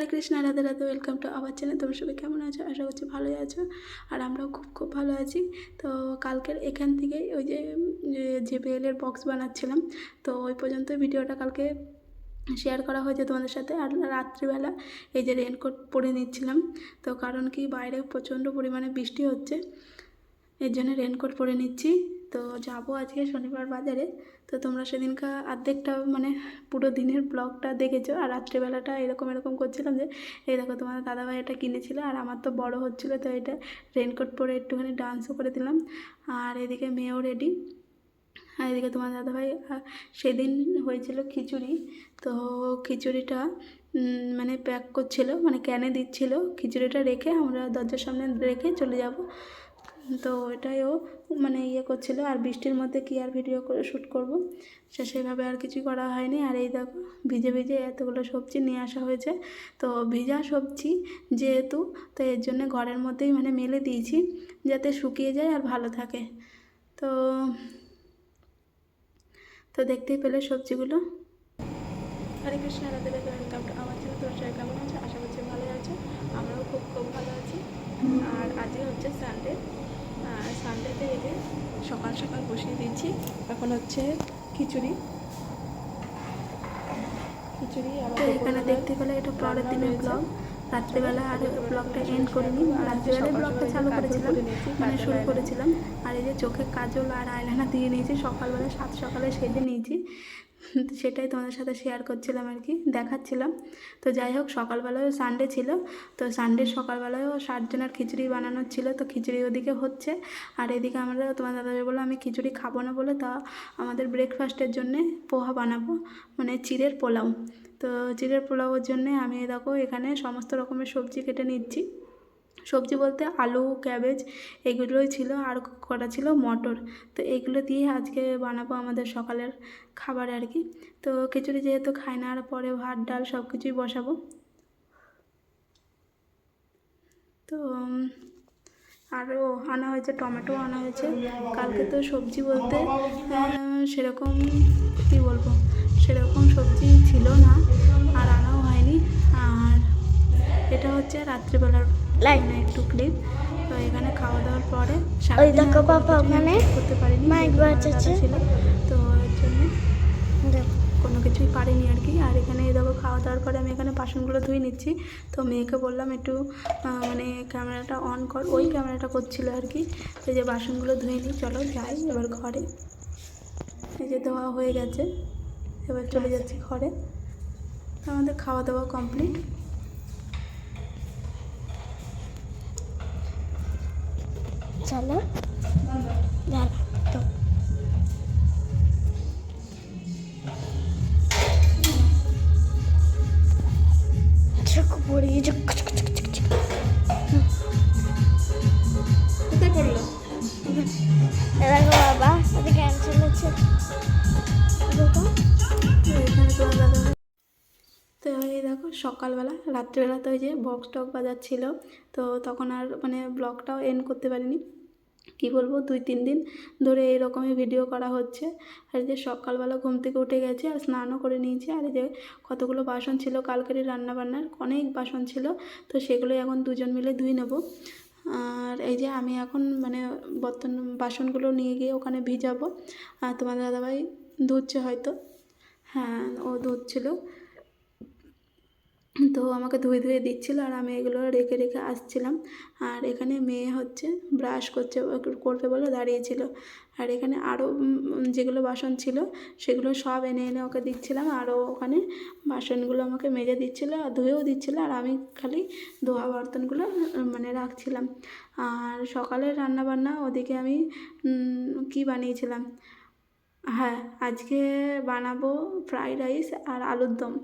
Hare Krishna, Radhe Radhe welcome to আবার channel তোমরা সবাই কেমন আছো? আশা করছি ভালোই আছো, আর আমরাও খুব খুব ভালো আছি। তো কালকের এখান থেকে ওই যে যে বেলের বক্স বানাচ্ছিলাম। তো ওই পর্যন্ত ভিডিওটা কালকে শেয়ার করা হয়েছে তোমাদের সাথে। আর রাত্রিবেলা এই যে রেনকোট পরে নিচ্ছিলাম। তো কারণ কি, বাইরে প্রচণ্ড পরিমাণে বৃষ্টি হচ্ছে। এর জন্য রেনকোট পরে নিচ্ছি। তো যাব আজকে শনিবার বাজারে। তো তোমরা সেদিনকা অর্ধেকটা মানে পুরো দিনের ব্লগটা দেখেছ। আর রাত্রিবেলাটা এরকম এরকম করছিলাম যে, এই দেখো তোমাদের দাদাভাই এটা কিনেছিল আর আমার তো বড় হচ্ছিল, তো এটা রেনকোট পরে একটুখানি ডান্সও করে দিলাম। আর এদিকে মেয়েও রেডি আর এদিকে তোমার দাদাভাই সেদিন হয়েছিল খিচুড়ি। তো খিচুড়িটা মানে প্যাক করছিল মানে ক্যানে দিচ্ছিল। খিচুড়িটা রেখে আমরা দরজার সামনে রেখে চলে যাব। তো এটাই ও মানে ইয়ে করছিল আর বৃষ্টির মধ্যে কি আর ভিডিও করে শ্যুট করব? সে সেভাবে আর কিছু করা হয়নি। আর এই দেখো, ভিজে ভিজে এতগুলো সবজি নিয়ে আসা হয়েছে। তো ভিজা সবজি যেহেতু, তো এর জন্য ঘরের মধ্যেই মানে মেলে দিয়েছি যাতে শুকিয়ে যায় আর ভালো থাকে। তো তো দেখতেই পেলে সবজিগুলো। হরে কৃষ্ণ, রাধে রাধে, ওয়েলকাম টু আমার চ্যানেল। তোর সবাই কেমন আছে? আশা করছি ভালো আছে। আমরাও খুব খুব ভালো আছি। আর আজকে হচ্ছে সানডে সানডেতে এই যে সকাল সকাল বসিয়ে দিয়েছি। এখন হচ্ছে খিচুড়ি। খিচুড়ি আবার এখানে দেখতে পেলে এটা পরের দিনের ব্লগ রাত্রিবেলা আর ব্লগটা এন্ড করিনি রাত্রিবেলায় ব্লগটা চালু করেছিলাম। মানে শুরু করেছিলাম। আর এই যে চোখে কাজল আর আইলাইনার দিয়ে নিয়েছি। সকালবেলা সাত সকালে সেজে নিয়েছি। সেটাই তোমাদের সাথে শেয়ার করছিলাম আর কি, দেখাচ্ছিলাম। তো যাই হোক, সকালবেলায়ও সানডে ছিল। তো সানডে সকালবেলায়ও ষাট জনের খিচুড়ি বানানোর ছিল। তো খিচুড়ি ওদিকে হচ্ছে। আর এদিকে আমরা তোমার দাদাভাই বলল আমি খিচুড়ি খাব না বলে তা আমাদের ব্রেকফাস্টের জন্যে পোহা বানাবো মানে চিড়ের পোলাও। তো চিড়ের পোলাওর জন্যে আমি দেখো এখানে সমস্ত রকমের সবজি কেটে নিচ্ছি। সবজি বলতে আলু, ক্যাবেজ, এগুলোই ছিল আর কটা ছিল মটর। তো এগুলো দিয়ে আজকে বানাবো আমাদের সকালের খাবার আর কি। তো খিচুড়ি যেহেতু খাই না, আর পরে ভাত, ডাল সব কিছুই বসাবো। তো আরও আনা হয়েছে, টমেটো আনা হয়েছে। কালকে তো সবজি বলতে সেরকম কী বলব, সেরকম সবজি ছিল না, আর আনাও হয়নি। আর এটা হচ্ছে রাত্রিবেলার মানে একটু ক্লিপ তো এখানে খাওয়া দাওয়ার পরে ওই দেখো বাবা, ওখানে করতে পারিনি মাইক বাজাচ্ছে। ছিল। তো এর জন্য কোনো কিছুই পারিনি আর কি। আর এখানে এই দেখো খাওয়া দাওয়ার পরে আমি এখানে বাসনগুলো ধুয়ে নিচ্ছি। তো মেয়েকে বললাম একটু মানে ক্যামেরাটা অন কর। ওই ক্যামেরাটা করছিল আর কি। এই যে বাসনগুলো ধুয়ে নিই চলো যাই এবার ঘরে। এই যে দেওয়া হয়ে গেছে। এবার চলে যাচ্ছি ঘরে। আমাদের খাওয়া দাওয়া কমপ্লিট চলো দেখো সকালবেলা, রাত্রিবেলা তো ওই যে বক্স টক বাজাচ্ছিল, তো তখন আর মানে ব্লগটাও এন্ড করতে পারিনি। কি বলব, দুই তিন দিন ধরে এইরকমই ভিডিও করা হচ্ছে। আর এই যে সকালবেলা ঘুম থেকে উঠে গেছে আর স্নানও করে নিয়েছে। আর এই যে কতগুলো বাসন ছিল, কালকেরই রান্নাবান্নার অনেক বাসন ছিল, তো সেগুলো এখন দুজন মিলে ধুই নেব। আর এই যে আমি এখন মানে বর্তন বাসনগুলো নিয়ে গিয়ে ওখানে ভিজাবো। আর তোমার দাদাভাই ধুচ্ছে হয়তো। হ্যাঁ ও ধুচ্ছিল। তো আমাকে ধুয়ে ধুয়ে দিচ্ছিল আর আমি এগুলো রেখে রেখে আসছিলাম। আর এখানে মেয়ে হচ্ছে ব্রাশ করছে করবে বলে দাঁড়িয়েছিল। আর এখানে আরও যেগুলো বাসন ছিল সেগুলো সব এনে এনে ওকে দিচ্ছিলাম। আরও ওখানে বাসনগুলো আমাকে মেজে দিচ্ছিল আর ধুয়েও দিচ্ছিল। আর আমি খালি ধোয়া বর্তনগুলো মানে রাখছিলাম। আর সকালে রান্না বান্না ওদিকে আমি কি বানিয়েছিলাম? হ্যাঁ আজকে বানাবো ফ্রাইড রাইস আর আলুর দম।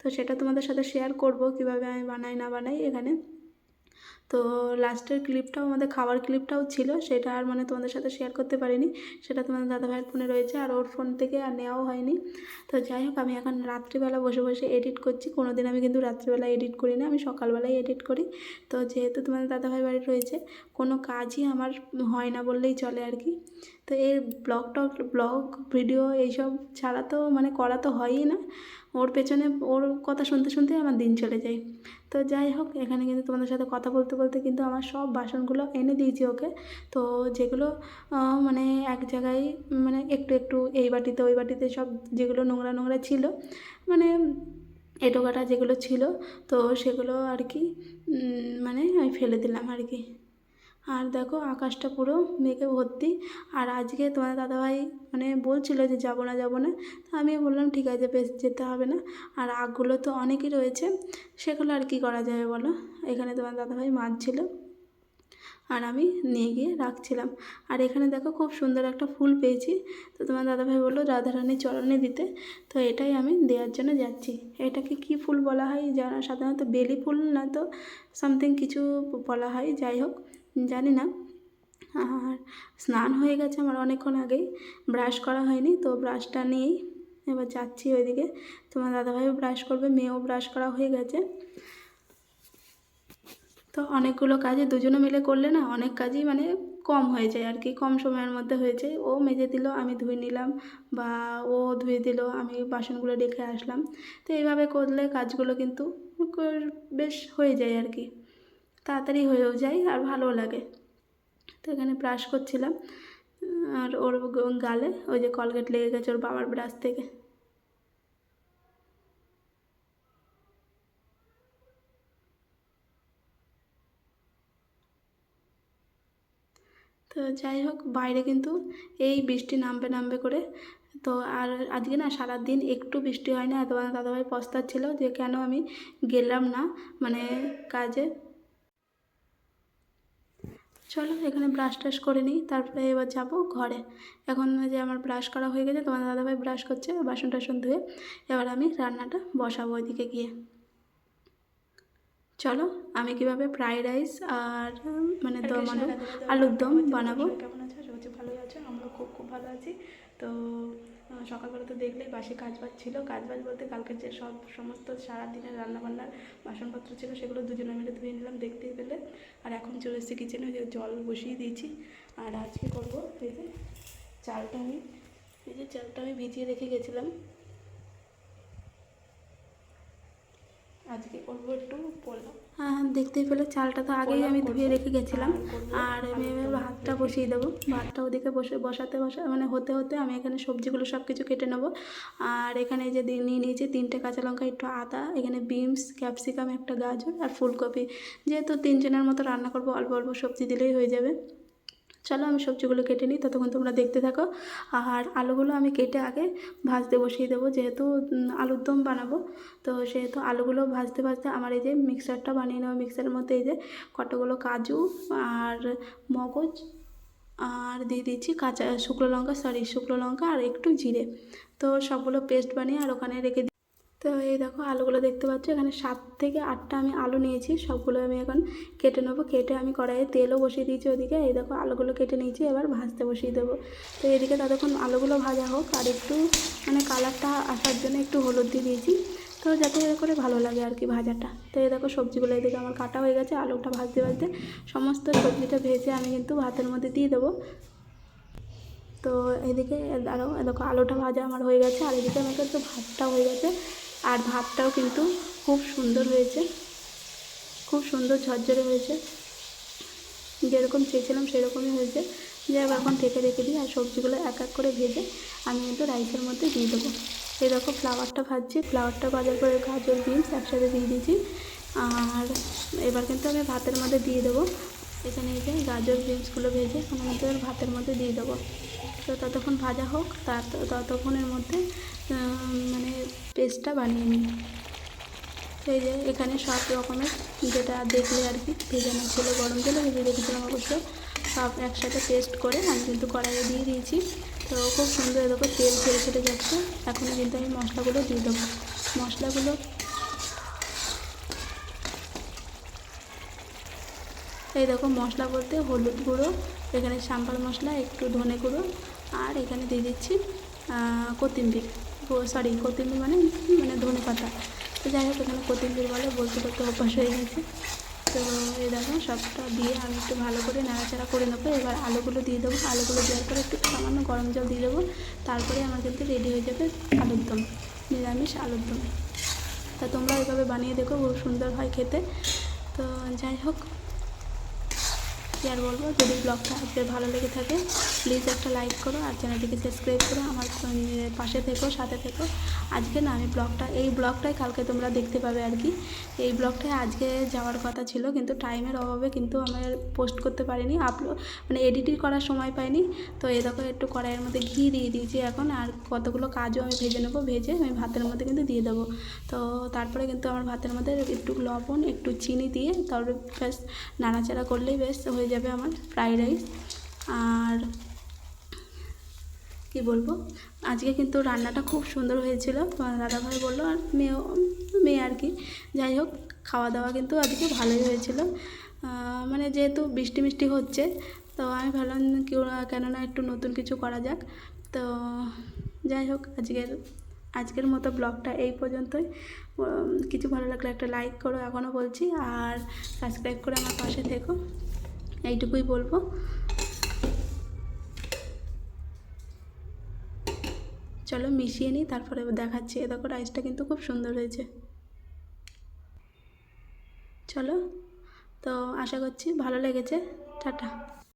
তো সেটা তোমাদের সাথে শেয়ার করব কীভাবে আমি বানাই না বানাই এখানে। তো লাস্টের ক্লিপটাও আমাদের খাওয়ার ক্লিপটাও ছিল, সেটা আর মানে তোমাদের সাথে শেয়ার করতে পারিনি। সেটা তোমাদের দাদাভাইয়ের ফোনে রয়েছে, আর ওর ফোন থেকে আর নেওয়াও হয়নি। তো যাই হোক, আমি এখন রাত্রিবেলা বসে বসে এডিট করছি। কোনো দিন আমি কিন্তু রাত্রিবেলা এডিট করি না, আমি সকালবেলায় এডিট করি। তো যেহেতু তোমাদের দাদাভাই বাড়ি রয়েছে, কোনো কাজই আমার হয় না বললেই চলে আর কি। তো এই ব্লগ টক ব্লগ ভিডিও এইসব ছাড়া তো মানে করা তো হয়ই না। ওর পেছনে, ওর কথা শুনতে শুনতে আমার দিন চলে যায়। তো যাই হোক, এখানে কিন্তু তোমাদের সাথে কথা বলতে বলতে কিন্তু আমার সব বাসনগুলো এনে দিয়েছি ওকে। তো যেগুলো মানে এক জায়গায় মানে একটু একটু এই বাটিতে, ওই বাটিতে সব যেগুলো নোংরা নোংরা ছিল মানে এটোকাটা যেগুলো ছিল, তো সেগুলো আর কি মানে আমি ফেলে দিলাম আর কি। আর দেখো আকাশটা পুরো মেঘে ভর্তি। আর আজকে তোমার দাদাভাই মানে বলছিল যে যাব না যাব না। তো আমি বললাম, ঠিক আছে, বেশ, যেতে হবে না। আর আগগুলো তো অনেকই রয়েছে, সেগুলো আর কি করা যাবে বলো? এখানে তোমার দাদাভাই মারছিল আর আমি নিয়ে গিয়ে রাখছিলাম। আর এখানে দেখো খুব সুন্দর একটা ফুল পেয়েছি। তো তোমার দাদাভাই বলল, রাধারানী চরণে দিতে। তো এটাই আমি দেওয়ার জন্য যাচ্ছি। এটাকে কি ফুল বলা হয় যারা সাধারণত বেলি ফুল না তো সামথিং কিছু বলা হয়, যাই হোক। জানি না। আর স্নান হয়ে গেছে আমার অনেকক্ষণ আগেই ব্রাশ করা হয়নি, তো ব্রাশটা নিয়েই এবার যাচ্ছি ওইদিকে। তোমার দাদাভাইও ব্রাশ করবে, মেয়েও ব্রাশ করা হয়ে গেছে। তো অনেকগুলো কাজে দুজনে মিলে করলে না অনেক কাজই মানে কম হয়ে যায় আর কি, কম সময়ের মধ্যে হয়ে যায়। ও মেজে দিল, আমি ধুয়ে নিলাম বা ও ধুয়ে দিল, আমি বাসনগুলো রেখে আসলাম। তো এইভাবে করলে কাজগুলো কিন্তু বেশ হয়ে যায় আর কি। তাড়াতাড়ি হয়েও যায় আর ভালোও লাগে। তো এখানে ব্রাশ করছিলাম, আর ওর গালে ওই যে কলগেট লেগে গেছে ওর বাবার ব্রাশ থেকে। তো যাই হোক, বাইরে কিন্তু এই বৃষ্টি নামবে নামবে করে। তো আর আজকে না সারাদিন একটু বৃষ্টি হয় না তোমার দাদাভাই পস্তাচ্ছিল যে কেন আমি গেলাম না মানে কাজে। চলো এখানে ব্রাশ টাশ করে নিই তারপরে এবার যাব ঘরে। এখন যে আমার ব্রাশ করা হয়ে গেছে তোমার দাদাভাই ব্রাশ করছে বাসন টাসন ধুয়ে। এবার আমি রান্নাটা বসাবো ওইদিকে গিয়ে। চলো আমি কীভাবে ফ্রাইড রাইস আর মানে দম আলু আলুর দম বানাবো। কেমন আছো? করছি ভালোই আছো আমরা খুব খুব ভালো আছি। তো সকালবেলা তো দেখলেই বাসি কাজবাজ ছিল। কাজবাজ বলতে কালকে যে সব সমস্ত সারাদিনের রান্নাবান্নার বাসনপত্র ছিল, সেগুলো দুজনে মিলে ধুয়ে নিলাম, দেখতেই পেলে। আর এখন চলে এসেছি কিচেনে যে জল বসিয়ে দিয়েছি। আর আজকে করব এই যে চালটা আমি এই যে চালটা আমি ভিজিয়ে রেখে গেছিলাম। আজকে করব একটু পোলাও। হ্যাঁ দেখতেই পেলে চালটা তো আগেই আমি ধুয়ে রেখে গেছিলাম। আর আমি এবার ভাতটা বসিয়ে দেবো। ভাতটা ওদিকে বসে বসাতে বসা মানে হতে হতে আমি এখানে সবজিগুলো সব কিছু কেটে নেব। আর এখানে যে নিয়ে নিয়েছি তিনটে কাঁচা লঙ্কা একটু আদা এখানে বিনস ক্যাপসিকাম একটা গাজর আর ফুলকপি। যেহেতু তিনজনের মতো রান্না করব অল্প অল্প সবজি দিলেই হয়ে যাবে। চলো আমি সবজিগুলো কেটে নিই, ততক্ষণ তোমরা দেখতে থাকো। আর আলুগুলো আমি কেটে আগে ভাজতে বসিয়ে দেবো, যেহেতু আলুর দম বানাবো। তো সেহেতু আলুগুলো ভাজতে ভাজতে আমার এই যে মিক্সারটা বানিয়ে নেওয়া মিক্সারের মধ্যে এই যে কতগুলো কাজু আর মগজ আর দিয়ে দিচ্ছি কাঁচা শুকনো লঙ্কা সরি শুকনো লঙ্কা আর একটু জিরে। তো সবগুলো পেস্ট বানিয়ে আর ওখানে রেখে তো এই দেখো আলুগুলো দেখতে পাচ্ছ, এখানে সাত থেকে আটটা আমি আলু নিয়েছি, সবগুলো আমি এখন কেটে নেব। কেটে আমি কড়াইয়ে তেলও বসিয়ে দিয়েছি ওদিকে, এই দেখো আলুগুলো কেটে নিয়েছি, এবার ভাজতে বসিয়ে দেবো। তো এদিকে ততক্ষণ আলুগুলো ভাজা হোক, আর একটু মানে কালারটা আসার জন্য একটু হলুদ দিয়ে দিয়েছি, তো যাতে করে ভালো লাগে আর কি ভাজাটা। তো এই দেখো সবজিগুলো এদিকে আমার কাটা হয়ে গেছে, আলুটা ভাজতে ভাজতে সমস্ত সবজিটা ভেজে আমি কিন্তু ভাতের মধ্যে দিয়ে দেবো। তো এদিকে আরও দেখো আলুটা ভাজা আমার হয়ে গেছে, আর এদিকে আমার কাছে ভাতটা হয়ে গেছে। আর ভাতটাও কিন্তু খুব সুন্দর হয়েছে। খুব সুন্দর ঝরঝরে হয়েছে। যেরকম চেয়েছিলাম সেরকমই হয়েছে। যাই হোক, এখন ঢেকে রেখে দিই আর সবজিগুলো এক এক করে ভেজে আমি কিন্তু রাইসের মধ্যে দিয়ে দেবো। দেখো, ফ্লাওয়ারটা ভাজছি। ফ্লাওয়ারটা ভাজার পরে গাজর, বিনস একসাথে দিয়ে দিয়েছি। আর এবার কিন্তু আমি ভাতের মধ্যে দিয়ে দেবো। এখানে এই যে গাজর, বিনসগুলো ভেজে আমি কিন্তু ভাতের মধ্যে দিয়ে দেবো। তো ততক্ষণ ভাজা হোক, তার ততক্ষণের মধ্যে পেস্টটা বানিয়ে নিই। এই যে এখানে সব রকমের যেটা দেখলে আর কি, ভেজানো ছিল, গরম জলে ভেজে রেখেছিলাম অবশ্য, সব একসাথে পেস্ট করে আমি কিন্তু কড়াইয়ে দিয়ে দিয়েছি। তো খুব সুন্দর এরকম তেল ছেড়ে ছেড়ে যাচ্ছে। এখন কিন্তু আমি মশলাগুলো দিয়ে দেবো। মশলাগুলো এই দেখো, মশলা বলতে হলুদ গুঁড়ো, এখানে সাম্বার মশলা, একটু ধনে গুঁড়ো, আর এখানে দিয়ে দিচ্ছি কোতিম্বির সরি কোতিম্বির মানে মানে ধনে পাতা। তো যাই হোক, এখানে কোতিম্বির বলে, বলতে বলতে অভ্যাস হয়ে গেছে। তো এই দেখো, সবটা দিয়ে আমি একটু ভালো করে নাড়াচাড়া করে নেব। এবার আলুগুলো দিয়ে দেবো। আলুগুলো দেওয়ার পরে একটু সামান্য গরম জল দিয়ে দেবো। তারপরে আমার কিন্তু রেডি হয়ে যাবে আলুর দম, নিরামিষ আলুর দম। তা তোমরা এভাবে বানিয়ে দেখো, খুব সুন্দর হয় খেতে। তো যাই হোক, কী আর বলব, যদি ব্লগটা আজকে ভালো লেগে থাকে প্লিজ একটা লাইক করো আর চ্যানেলটিকে সাবস্ক্রাইব করো, আমার পাশে থেকো, সাথে থেকো। আজকে না, আমি ব্লগটা, এই ব্লগটাই কালকে তোমরা দেখতে পাবে আর কি। এই ব্লগটাই আজকে যাওয়ার কথা ছিল, কিন্তু টাইমের অভাবে কিন্তু আমার পোস্ট করতে পারিনি আপলোড মানে এডিটিং করার সময় পাইনি। তো এই দেখো, একটু কড়াইয়ের মধ্যে ঘি দিয়ে দিয়েছি এখন, আর কতগুলো কাজও আমি ভেজে নেব, ভেজে আমি ভাতের মধ্যে কিন্তু দিয়ে দেবো। তো তারপরে কিন্তু আমার ভাতের মধ্যে একটু লবণ, একটু চিনি দিয়ে তারপরে বেশ নাড়াচাড়া করলেই বেশ হয়ে যাবে আমার ফ্রাইড রাইস আর কি বলব? আজকে কিন্তু রান্নাটা খুব সুন্দর হয়েছিল। দাদাভাই বলল, আর মেয়ে মেয়ে আর কি। যাই হোক, খাওয়া দাওয়া কিন্তু আজকে ভালোই হয়েছিল। মানে যেহেতু বৃষ্টি মিষ্টি হচ্ছে, তো আমি ভাবলাম কেউ কেননা একটু নতুন কিছু করা যাক। তো যাই হোক, আজকের আজকের মতো ব্লগটা এই পর্যন্তই। কিছু ভালো লাগলে একটা লাইক করো, এখনও বলছি। আর সাবস্ক্রাইব করে আমার পাশে থেকো। এইটুকুই বলব। চলো মিশিয়ে নিই, তারপরে দেখাচ্ছি। এ দেখো রাইসটা কিন্তু খুব সুন্দর হয়েছে। চলো, তো আশা করছি ভালো লেগেছে। টাটা।